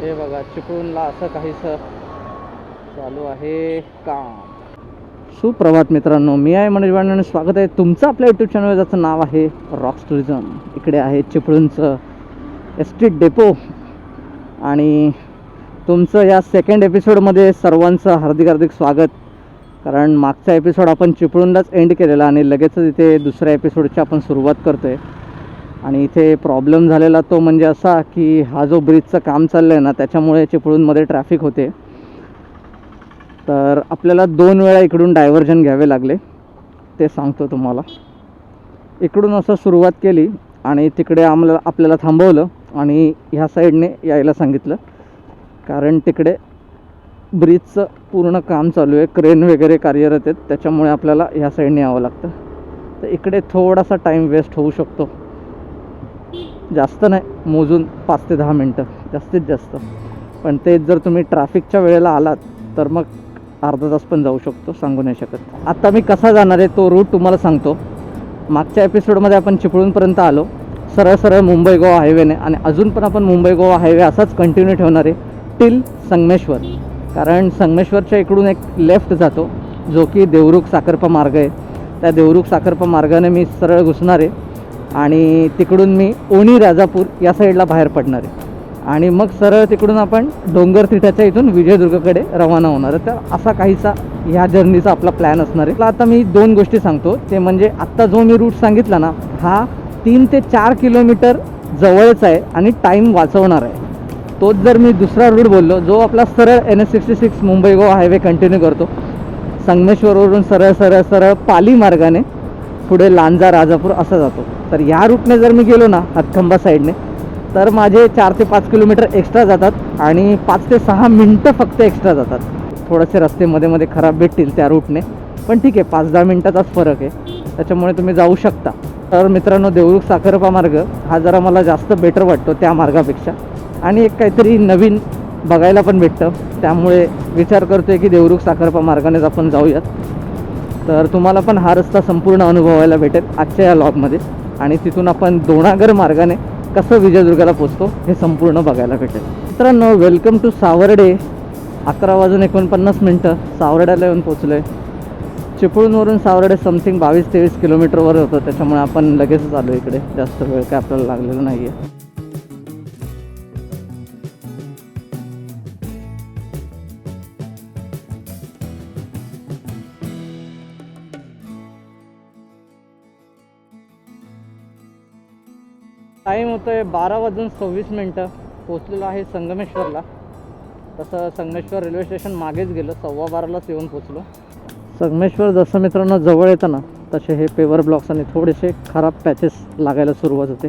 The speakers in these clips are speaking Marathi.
हे बघा चिपळूणला असं काहीसं चालू आहे काम. सुप्रभात मित्रांनो मी आहे मनोज वाणी आणि स्वागत आहे तुमचं आपल्या यूट्यूब चॅनल ज्याचं नाव आहे रॉक्स टुरिझम इकडे आहे चिपळूणचं एस टी डेपो आणि तुमचं या सेकंड एपिसोडमध्ये सर्वांचं हार्दिक हार्दिक स्वागत. कारण मागचा एपिसोड आपण चिपळूणलाच एंड केलेला आणि लगेचच इथे दुसऱ्या एपिसोडची आपण सुरुवात करतो आहे आणि इथे प्रॉब्लेम झालेला तो म्हणजे असा की हा जो ब्रिजचं काम चाललं आहे ना त्याच्यामुळे चिपळूणमध्ये ट्रॅफिक होते. तर आपल्याला दोन वेळा इकडून डायव्हर्जन घ्यावे लागले ते सांगतो तुम्हाला. इकडून असं सुरुवात केली आणि तिकडे आम्हाला आपल्याला थांबवलं आणि ह्या साईडने यायला सांगितलं. कारण तिकडे ब्रिजचं पूर्ण काम चालू आहे क्रेन वगैरे कार्यरत आहेत त्याच्यामुळे आपल्याला ह्या साईडने यावं लागतं. तर इकडे थोडासा टाईम वेस्ट होऊ शकतो. जास्त नाही मोजून पाच ते दहा मिनटं जास्तीत जास्त. पण तेच जर तुम्ही ट्रॅफिकच्या वेळेला आलात तर मग अर्धा तास पण जाऊ शकतो सांगू नाही शकत. आत्ता मी कसा जाणार आहे तो रूट तुम्हाला सांगतो. मागच्या एपिसोडमध्ये आपण चिपळूणपर्यंत आलो. सरळ सरळ मुंबई गोवा हायवेने आणि अजून पण आपण मुंबई गोवा हायवे असाच कंटिन्यू ठेवणार आहे टिल संगमेश्वर. कारण संगमेश्वरच्या इकडून एक लेफ्ट जातो जो की देवरुख साखरपा मार्ग आहे. त्या देवरुख साखरपा मार्गाने मी सरळ घुसणार आहे. आणि तिकडून मी ओणी राजापूर या साईडला बाहेर पडणार आहे. आणि मग सरळ तिकडून आपण डोंगर तिठाच्या इथून विजयदुर्गकडे रवाना होणार आहे. तर असा काहीसा ह्या जर्नीचा आपला प्लॅन असणार आहे. आता मी दोन गोष्टी सांगतो. ते म्हणजे आत्ता जो मी रूट सांगितला ना हा तीन ते चार किलोमीटर जवळच आहे आणि टाईम वाचवणार आहे. तोच जर मी दुसरा रूट बोललो जो आपला सरळ N S sixty six Mumbai Goa highway continue करतो संगमेश्वरवरून सरळ सरळ सरळ पाली मार्गाने पुढे लांजा राजापूर असा जातो. तर या रूटने जर मी गेलो ना हातखंबा साईडने तर माझे चार ते पाच किलोमीटर एक्स्ट्रा जातात आणि पाच ते सहा मिनटं फक्त एक्स्ट्रा जातात. थोडेसे रस्ते मध्ये मध्ये खराब भेटतील त्या रूटने पण ठीक आहे पाच दहा मिनटाचाच फरक आहे. त्याच्यामुळे तुम्ही जाऊ शकता. तर मित्रांनो देवरुख साखरपा मार्ग हा जरा मला जास्त बेटर वाटतो त्या मार्गापेक्षा. आणि एक काहीतरी नवीन बघायला पण भेटतं. त्यामुळे विचार करतो आहे की देवरुख साखरपा मार्गानेच आपण जाऊयात. तर तुम्हाला पण हा रस्ता संपूर्ण अनुभवायला भेटेल आजच्या या लॉगमध्ये आणि तिथून आपण दोणागर मार्गाने कसं विजयदुर्गाला पोचतो हे संपूर्ण बघायला भेटेल. मित्रांनो वेलकम टू सावर्डे. अकरा वाजून एकोणपन्नास मिनटं. सावर्ड्याला येऊन पोचलो आहे चिपळूणवरून सावर्डे समथिंग बावीस तेवीस किलोमीटरवर होतं. त्याच्यामुळे आपण लगेचच आलो इकडे. जास्त वेळ काय आपल्याला लागलेला नाही आहे टाईम होतो आहे बारा वाजून सव्वीस मिनटं. पोचलेलो आहे संगमेश्वरला. तसं संगमेश्वर रेल्वे स्टेशन मागेच गेलं. सव्वा बारालाच येऊन पोचलो संगमेश्वर जसं मित्रांनो जवळ येतं ना तसे हे पेवर ब्लॉक्स आणि थोडेसे खराब पॅचेस लागायला सुरुवात होते.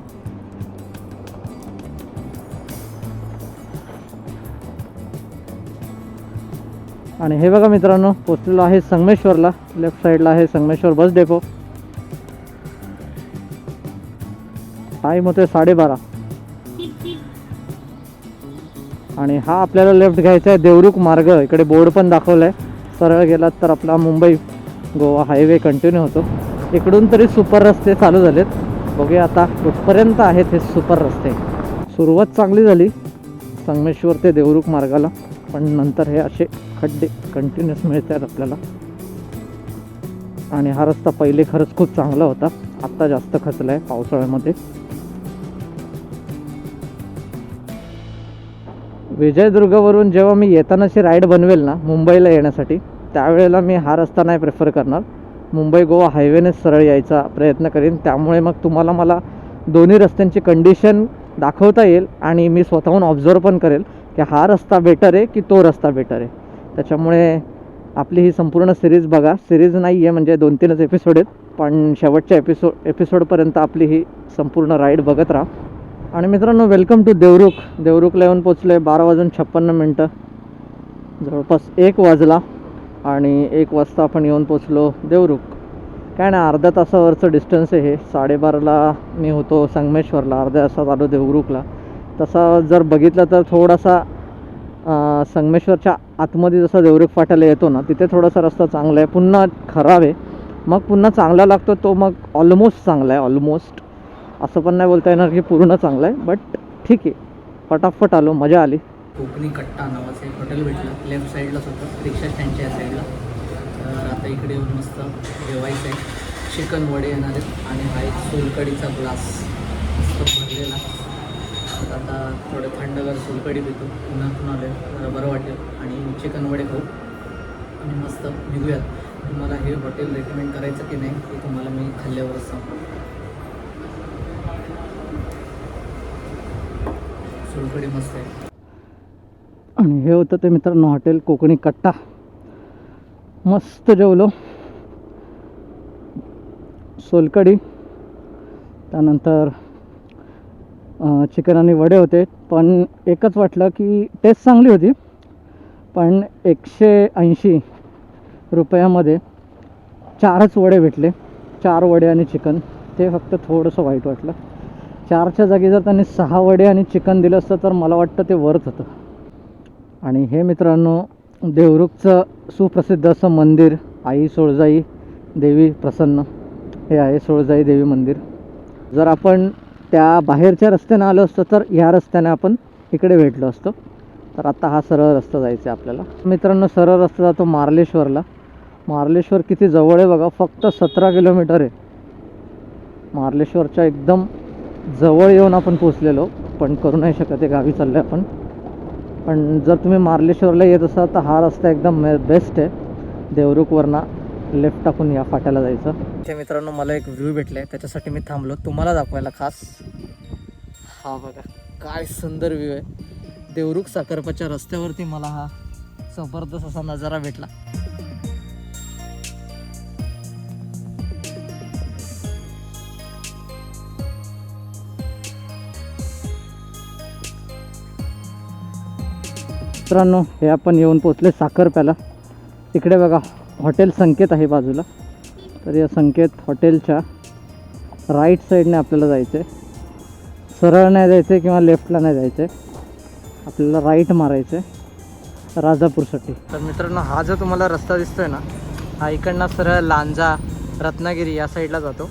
आणि हे बघा मित्रांनो पोचलेलो आहे संगमेश्वरला. लेफ्ट साईडला आहे संगमेश्वर बस डेपो टाईम होते साडेबारा. आणि हा आपल्याला लेफ्ट घ्यायचा आहे देवरुख मार्ग. इकडे बोर्ड पण दाखवला आहे सरळ गेलात तर आपला मुंबई गोवा हायवे कंटिन्यू होतो. इकडून तरी सुपर रस्ते चालू झालेत. बघूया आता कुठपर्यंत आहेत हे सुपर रस्ते. सुरुवात चांगली झाली संगमेश्वर ते देवरुख मार्गाला. पण नंतर हे असे खड्डे कंटिन्युअस मिळत आहेत आपल्याला. आणि हा रस्ता पहिले खरंच खूप चांगला होता. आत्ता जास्त खचला आहे पावसाळ्यामध्ये. विजयदुर्गवरून जेव्हा मी येतानाची राईड बनवेल ना मुंबईला येण्यासाठी त्यावेळेला मी हा रस्ता नाही प्रेफर करणार. मुंबई गोवा हायवेनेच सरळ यायचा प्रयत्न करीन. त्यामुळे मग तुम्हाला मला दोन्ही रस्त्यांची कंडिशन दाखवता येईल आणि मी स्वतःहून ऑब्झर्व पण करेल की हा रस्ता बेटर आहे की तो रस्ता बेटर आहे. त्याच्यामुळे आपली ही संपूर्ण सिरीज बघा. सिरीज नाही आहे म्हणजे दोन तीनच एपिसोड आहेत पण शेवटच्या एपिसोड एपिसोडपर्यंत आपली ही संपूर्ण राईड बघत राहा. आणि मित्रांनो वेलकम टू देवरुख. देवरुखला येऊन पोचलो आहे बारा वाजून छप्पन्न मिनटं. जवळपास एक वाजला आणि एक वाजता आपण येऊन पोचलो देवरुख. काय नाही अर्ध्या तासावरचं डिस्टन्स आहे हे. साडेबाराला मी होतो संगमेश्वरला अर्ध्या तासात आलो देवरुखला. तसा जर बघितलं तर थोडासा संगमेश्वरच्या आतमध्ये जसा देवरुख फाट्याला येतो ना तिथे थोडासा रस्ता चांगला आहे. पुन्हा खराब आहे. मग पुन्हा चांगला लागतो तो मग ऑलमोस्ट चांगला आहे ऑलमोस्ट असं पण नाही बोलता येणार की पूर्ण चांगलं आहे बट ठीक आहे. फटाफट आलो मजा आली. कोकणी कट्टा नावाचं एक हॉटेल भेटलं. लेफ्ट साईडलाच होतं. रिक्षा स्टँडच्या या साईडला तर आता इकडे येऊन मस्त जेवायचं आहे. चिकन वडे येणार आहेत आणि हा एक सोलकडीचा ग्लास मस्त भरलेला. तर आता थोडं थंडगार सोलकडी पितो. उन्हातून आलो आहे जरा बरं वाटेल. आणि चिकन वडे खाऊ. आणि मस्त निघूयात. तुम्हाला हे हॉटेल रेकमेंड करायचं की नाही हे तुम्हाला मी खाल्ल्यावरच सांगतो. सोलकडी मस्त आहे. आणि हे होतं ते मित्रांनो हॉटेल कोकणी कट्टा. मस्त जेवलो. सोलकडी त्यानंतर चिकन आणि वडे होते. पण एकच वाटलं की टेस्ट चांगली होती. पण एकशे ऐंशी रुपयामध्ये चारच वडे भेटले. चार वडे आणि चिकन ते फक्त थोडंसं वाईट वाटलं. चारच्या जागी जर त्यांनी सहा वडे आणि चिकन दिलं असतं तर मला वाटतं ते वर्थ होतं. आणि हे मित्रांनो देवरुखचं सुप्रसिद्ध असं मंदिर आई सोळजाई देवी प्रसन्न. हे आहे सोळजाई देवी मंदिर. जर आपण त्या बाहेरच्या रस्त्यानं आलो असतो तर ह्या रस्त्याने आपण इकडे भेटलो असतो. तर आता हा सरळ रस्ता जायचा आहे आपल्याला. मित्रांनो सरळ रस्ता जातो मार्लेश्वरला. मार्लेश्वर किती जवळ आहे बघा फक्त सतरा किलोमीटर आहे. मार्लेश्वरच्या एकदम जवळ येऊन आपण पोचलेलो पण करू नाही शकत आहे गावी चाललो आपण. पण जर तुम्ही मार्लेश्वरला येत असाल तर हा रस्ता एकदम बेस्ट आहे. देवरुखवरनं लेफ्ट टाकून या फाट्याला जायचं. ते मित्रांनो मला एक व्ह्यू भेटले त्याच्यासाठी मी थांबलो. तुम्हाला दाखवायला खास. हा बघा काय सुंदर व्ह्यू आहे. देवरुख साखरपाच्या रस्त्यावरती मला हा जबरदस्त असा नजारा भेटला. मित्रांनो हे आपण येऊन पोचले साखरप्याला तिकडे बघा हॉटेल संकेत आहे बाजूला. तर या संकेत हॉटेलच्या राईट साईडने आपल्याला जायचं आहे सरळ नाही जायचं आहे किंवा लेफ्टला नाही जायचं आहे आपल्याला राईट मारायचं आहे राजापूरसाठी. तर मित्रांनो हा जो तुम्हाला रस्ता दिसतोय ना हा इकडनं सरळ लांजा रत्नागिरी या साईडला जातो.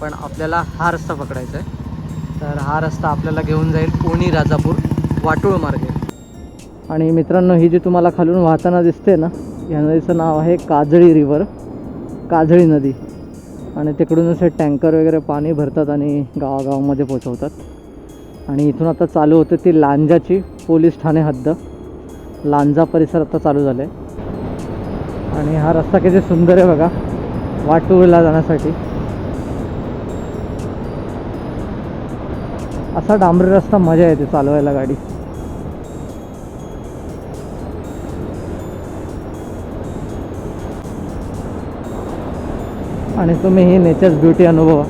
पण आपल्याला हा रस्ता पकडायचा आहे तर हा रस्ता आपल्याला घेऊन जाईल पुणे राजापूर वाटूळ मार्गे. आणि मित्रांनो ही जी तुम्हाला खालून वाहताना दिसते ना या नदीचं नाव आहे काजळी रिव्हर काजळी नदी. आणि तिकडून असे टँकर वगैरे पाणी भरतात आणि गावागावामध्ये पोचवतात आणि इथून आता चालू होते ती लांजाची पोलीस ठाणे हद्द. लांजा परिसर आता चालू झाला आहे आणि हा रस्ता किती सुंदर आहे बघा वाटूरला जाण्यासाठी. असा डांबरी रस्ता मजा येते चालवायला गाडी. आणि तुम्ही ही नेचर्स ब्युटी अनुभवा.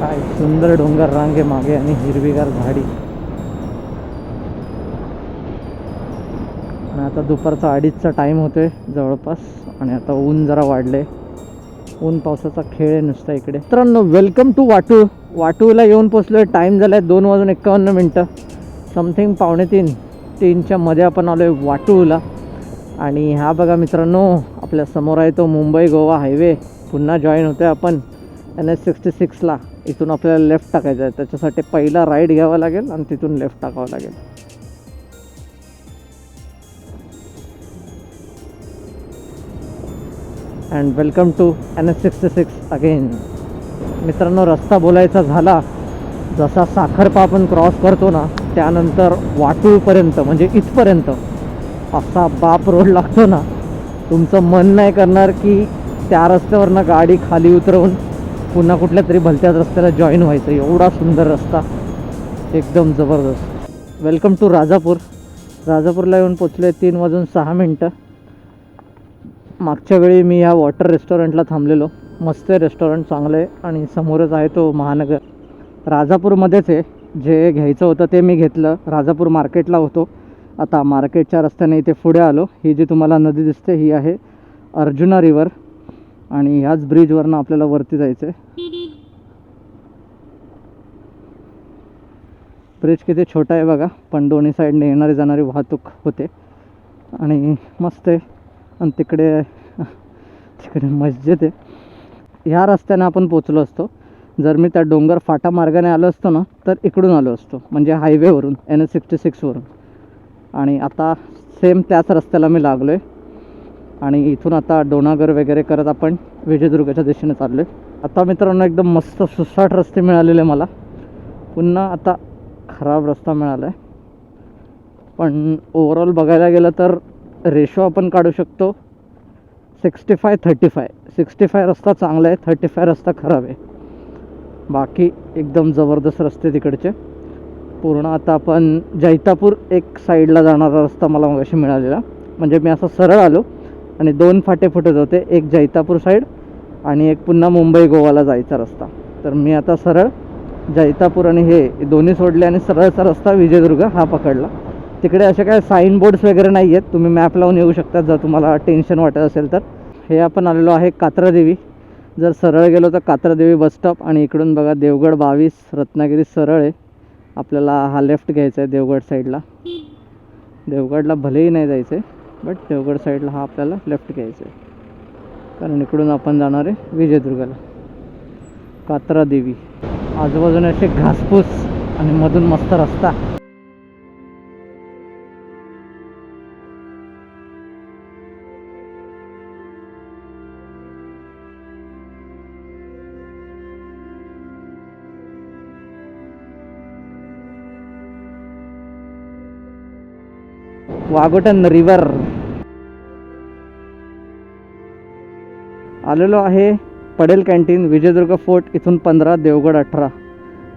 काय सुंदर डोंगर रांगे मागे आणि हिरवीगार झाडी. आणि आता दुपारचा अडीचचा टाईम होतोय जवळपास आणि आता ऊन जरा वाढले ऊन पावसाचा खेळ आहे नुसता इकडे. मित्रांनो वेलकम टू वाटू. वाटूला येऊन पोचलोय. टाईम झाला आहे दोन वाजून एक्कावन्न मिनटं. समथिंग पावणे तीन. तीनच्या मध्ये आपण आलो आहे वाटूला. आणि हा बघा मित्रांनो आपल्यासमोर आहे तो मुंबई गोवा हायवे. पुन्हा जॉईन होतोय आपण एन एस सिक्स्टी सिक्सला इथून आपल्याला लेफ्ट टाकायचं आहे. त्याच्यासाठी पहिला राईट घ्यावा लागेल आणि तिथून लेफ्ट टाकावं लागेल. And welcome to N S sixty six again मित्रांनो रस्ता बोलायचा झाला. जसा साखरपा आपण क्रॉस करतो ना त्यानंतर वाटूळपर्यंत म्हणजे इथपर्यंत असा बाप रोड लागतो ना तुमचं मन नाही करणार की त्या रस्त्यावरनं गाडी खाली उतरवून पुन्हा कुठल्या तरी भलत्याच रस्त्याला जॉईन व्हायचं. एवढा सुंदर रस्ता. एकदम जबरदस्त. Welcome to Rajapur. राजापूरला येऊन पोचले तीन वाजून सहा मिनटं. मागच्या वेळी मी या वॉटर रेस्टॉरंटला थांबलेलो. मस्त आहे रेस्टॉरंट चांगलं आहे आणि समोरच आहे तो महानगर. राजापूरमध्येच आहे. जे घ्यायचं होतं ते मी घेतलं. राजापूर मार्केटला होतो. आता मार्केटच्या रस्त्याने इथे पुढे आलो. ही जी तुम्हाला नदी दिसते ही आहे अर्जुना रिवर. आणि ह्याच ब्रिजवरनं आपल्याला वरती जायचं आहे ब्रिज किती छोटा आहे बघा. पण दोन्ही साईडने येणारी जाणारी वाहतूक होते. आणि मस्त आहे. आणि तिकडे तिकडे मस्जिद आहे. ह्या रस्त्याने आपण पोचलो असतो. जर मी त्या डोंगर फाटा मार्गाने आलो असतो ना तर इकडून आलो असतो. म्हणजे हायवेवरून एन एस सिक्स्टी सिक्सवरून आणि आता सेम त्याच रस्त्याला मी लागलो आहे आणि इथून आता डोनागर वगैरे करत आपण विजयदुर्गाच्या दिशेने चाललो आहे आता मित्रांनो एकदम मस्त सुसाट रस्ते मिळालेले मला. पुन्हा आता खराब रस्ता मिळाला आहे पण ओवरऑल बघायला गेलं तर रेशो आपण काढू शकतो sixty five thirty five sixty five रस्ता चांगला आहे थर्टी फाय रस्ता खराब आहे. बाकी एकदम जबरदस्त रस्ते तिकडचे. पूर्ण. आता आपण जैतापूर एक साईडला जाणारा रस्ता मला मगाशी मिळालेला. म्हणजे मी असं सरळ आलो आणि दोन फाटे फुटत होते. एक जैतापूर साईड आणि एक पुन्हा मुंबई गोवाला जायचा रस्ता. तर मी आता सरळ जैतापूर आणि हे दोन्ही सोडले आणि सरळचा रस्ता विजयदुर्ग हा पकडला. तिकडे असे काय साईन बोर्ड्स वगैरे नाही आहेत तुम्ही मॅप लावून येऊ शकता जर तुम्हाला टेन्शन वाटत असेल तर. हे आपण आलेलो आहे कात्रादेवी. जर सरळ गेलो तर कात्रादेवी बस स्टॉप आणि इकडून बघा देवगड बावीस रत्नागिरी सरळ आहे. आपल्याला हा लेफ्ट घ्यायचा आहे देवगड साईडला देवगडला भलेही नाही जायचं आहे बट देवगड साईडला हा आपल्याला लेफ्ट घ्यायचा आहे कारण इकडून आपण जाणार आहे विजयदुर्गाला. कात्रा देवी. आजूबाजूने असे घासपूस आणि मधून मस्त रस्ता. वाघोटन रिवर. आलेलो आहे पडेल कॅन्टीन विजयदुर्ग फोर्ट इथून पंधरा देवगड अठरा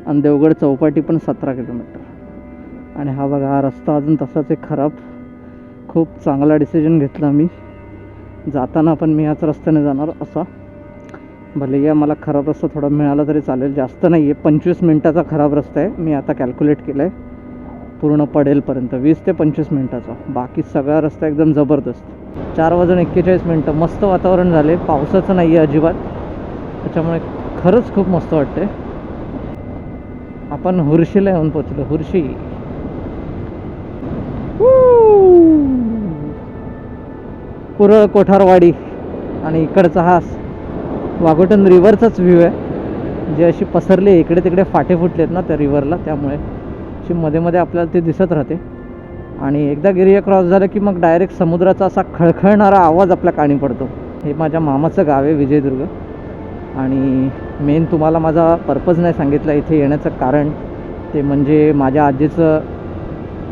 आणि देवगड चौपाटी पण सतरा किलोमीटर. आणि हा बघा हा रस्ता अजून तसाच आहे खराब. खूप चांगला डिसिजन घेतला मी. जाताना पण मी याच रस्त्याने जाणार असा. भले या मला खराब रस्ता थोडा मिळाला तरी चालेल. जास्त नाही आहे पंचवीस मिनटाचा खराब रस्ता आहे. मी आता कॅल्क्युलेट केलं आहे पूर्ण पडेलपर्यंत वीस ते पंचवीस मिनटाचा. बाकी सगळा रस्ता एकदम जबरदस्त. चार वाजून एक्केचाळीस मिनटं. मस्त वातावरण झाले. पावसाचं नाही आहे अजिबात. त्याच्यामुळे खरंच खूप मस्त वाटते आपण हुर्शीला येऊन पोचलो हुर्शी. पुरळ कोठारवाडी आणि इकडचा हा वाघोटन रिव्हरचाच व्ह्यू आहे. जे अशी पसरली इकडे तिकडे फाटे फुटलेत ना त्या रिव्हरला त्यामुळे अशी मध्ये मध्ये आपल्याला ते दिसत राहते. आणि एकदा गिरिया क्रॉस झालं की मग डायरेक्ट समुद्राचा असा खळखळणारा आवाज आपल्या काणी पडतो. हे माझ्या मामाचं गाव आहे विजयदुर्ग. आणि मेन तुम्हाला माझा पर्पज नाही सांगितला इथे येण्याचं कारण ते म्हणजे माझ्या आजीचं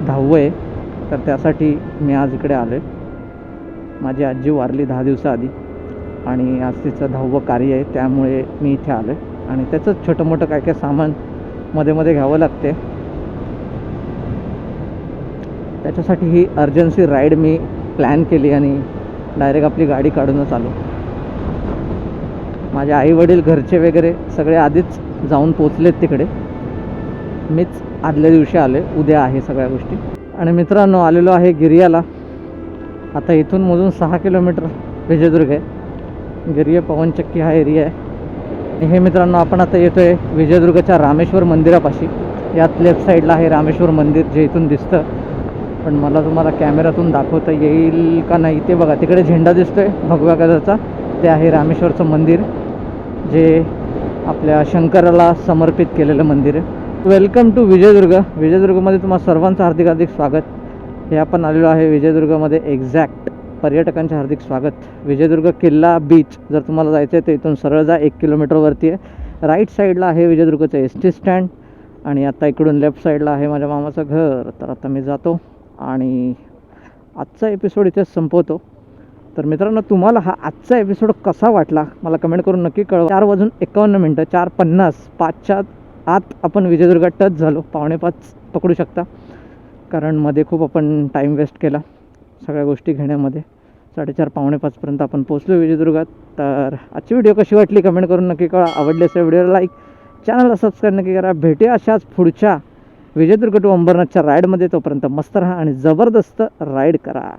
दहावं आहे. तर त्यासाठी मी आज इकडे आलो आहे माझी आजी वारली दहा दिवसाआधी. आणि आज तिचं दहावं कार्य आहे त्यामुळे मी इथे आलो आहे आणि त्याचंच छोटं मोठं काय काय सामानमध्ये मध्ये घ्यावं लागते. त्याच्यासाठी ही अर्जन्सी राईड मी प्लॅन केली आणि डायरेक्ट आपली गाडी काढूनच आलो. माझे आई वडील घरचे वगैरे सगळे आधीच जाऊन पोचलेत तिकडे. मीच आदल्या दिवशी आले उद्या आहे सगळ्या गोष्टी. आणि मित्रांनो आलेलो आहे गिरियाला. आता इथून मोजून सहा किलोमीटर विजयदुर्ग आहे. गिरिया पवनचक्की हा एरिया आहे. हे मित्रांनो आपण आता येतो आहे विजयदुर्गच्या रामेश्वर मंदिरापाशी. यात लेफ्ट साईडला आहे रामेश्वर मंदिर जे इथून दिसतं. पण मला तुम्हाला कॅमेऱ्यातून दाखवता येईल का नाही ते बघा. तिकडे झेंडा दिसतोय भगव्या कलरचा. ते आहे रामेश्वरचं मंदिर जे आपल्या शंकराला समर्पित केलेलं मंदिर आहे. Welcome to Vijaydurg. विजयदुर्गमध्ये तुम्हाला सर्वांचं हार्दिक हार्दिक स्वागत. हे आपण आलेलो आहे विजयदुर्गमध्ये एक्झॅक्ट पर्यटकांचे हार्दिक स्वागत. विजयदुर्ग किल्ला बीच जर तुम्हाला जायचं आहे तर इथून सरळ जा एक किलोमीटरवरती आहे. राईट साईडला आहे विजयदुर्गचं एस टी स्टँड आणि आता इकडून लेफ्ट साईडला आहे माझ्या मामाचं घर. तर आता मी जातो. आणि आजचा एपिसोड इथेच संपवतो. तर मित्रांनो तुम्हाला हा आजचा एपिसोड कसा वाटला? मला कमेंट करून नक्की कळवा. चार वाजून एकावन्न मिनटं चार पन्नास पाचच्या आत आपण विजयदुर्गात टच झालो. पावणे पाच पकडू शकता. कारण मध्ये खूप आपण टाईम वेस्ट केला सगळ्या गोष्टी घेण्यामध्ये. साडेचार पावणे पाचपर्यंत आपण पोचलो विजयदुर्गात. तर आजची व्हिडिओ कशी वाटली? कमेंट करून नक्की कळा आवडली असेल व्हिडिओला लाईक चॅनलला सबस्क्राईब नक्की करा. भेटूया अशाच पुढच्या विजयदुर्ग टू अंबरनाथच्या राईडमध्ये तोपर्यंत मस्त राहा आणि जबरदस्त राईड करा.